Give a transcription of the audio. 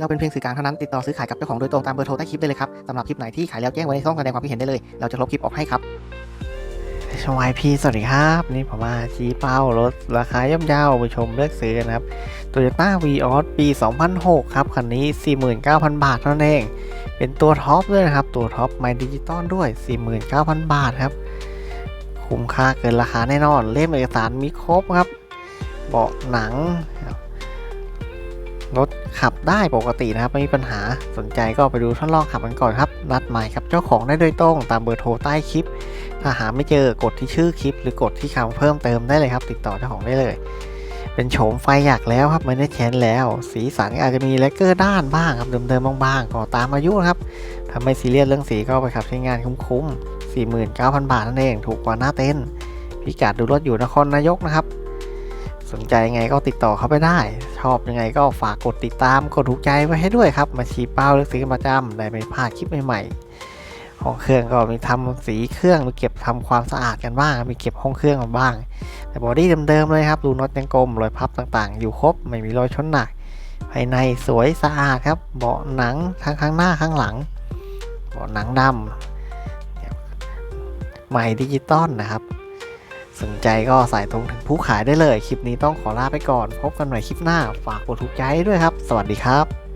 เราเป็นเพียงสื่อกลางเท่านั้นติดต่อซื้อขายกับเจ้าของโดยตรงตามเบอร์โทรใต้คลิปได้เลยครับสำหรับคลิปไหนที่ขายแล้วแจ้งไว้ในช่องแสดงความคิดเห็นได้เลย เราจะลบคลิปออกให้ครับชวายพีสวัสดีครับ นี่ผมมาชี้เป้ารถราคาย่อมเยาวไปชมเลือกซื้อนะครับ Toyota v ีออสปี 2006 ครับ คันนี้ 49,000 บาทเท่านั้นเอง เป็นตัวท็อปด้วยนะครับ ตัวท็อปไมดิจิตอลด้วย 49,000 บาทครับ คุ้มค่าเกินราคาแน่นอน เล่มเอกสารมีครบครับ เบาะหนัง รถขับได้ปกตินะครับไม่มีปัญหาสนใจก็ไปดูทดลองขับกันก่อนครับ นัดหมายกับเจ้าของได้โดยตรงตามเบอร์โทรใต้คลิป ถ้าหาไม่เจอกดที่ชื่อคลิป หรือกดที่คำเพิ่มเติมได้เลยครับ ติดต่อเจ้าของได้เลย เป็นโฉมไฟอยากแล้วครับไม่ได้แชนแล้ว สีสันอาจจะมีแลกเกอร์ด้านบ้างครับเดิมๆบางๆก็ตามอายุครับถ้าไม่ซีเรียสเรื่องสีก็ไปขับใช้งานคุ้มๆ49,000 บาทนั่นเองถูกกว่าหน้าเต้นพิกัดดูรถอยู่นครนายกนะครับ สนใจไงก็ติดต่อเขาไปได้ ชอบยังไงก็ฝากกดติดตามกดถูกใจไว้ให้ด้วยครับ มาชี้เป้าเลือกซื้อประจำได้ไม่พลาดคลิปใหม่ๆห้องเครื่องก็มีทำสีเครื่องมีเก็บทำความสะอาดกันบ้าง มีเก็บห้องเครื่องกันบ้าง แต่บอดี้เดิมๆเลยครับรูน็อตยังกลมรอยพับต่างๆ อยู่ครบไม่มีรอยชนหนัก ภายในสวยสะอาดครับ เบาะหนังทั้งข้างหน้าข้างหลัง เบาะหนังดำใหม่ดิจิตอลนะครับ สนใจก็ใส่ตรงถึงผู้ขายได้เลย คลิปนี้ต้องขอลาไปก่อน พบกันใหม่คลิปหน้า ฝากกดถูกใจด้วยครับ สวัสดีครับ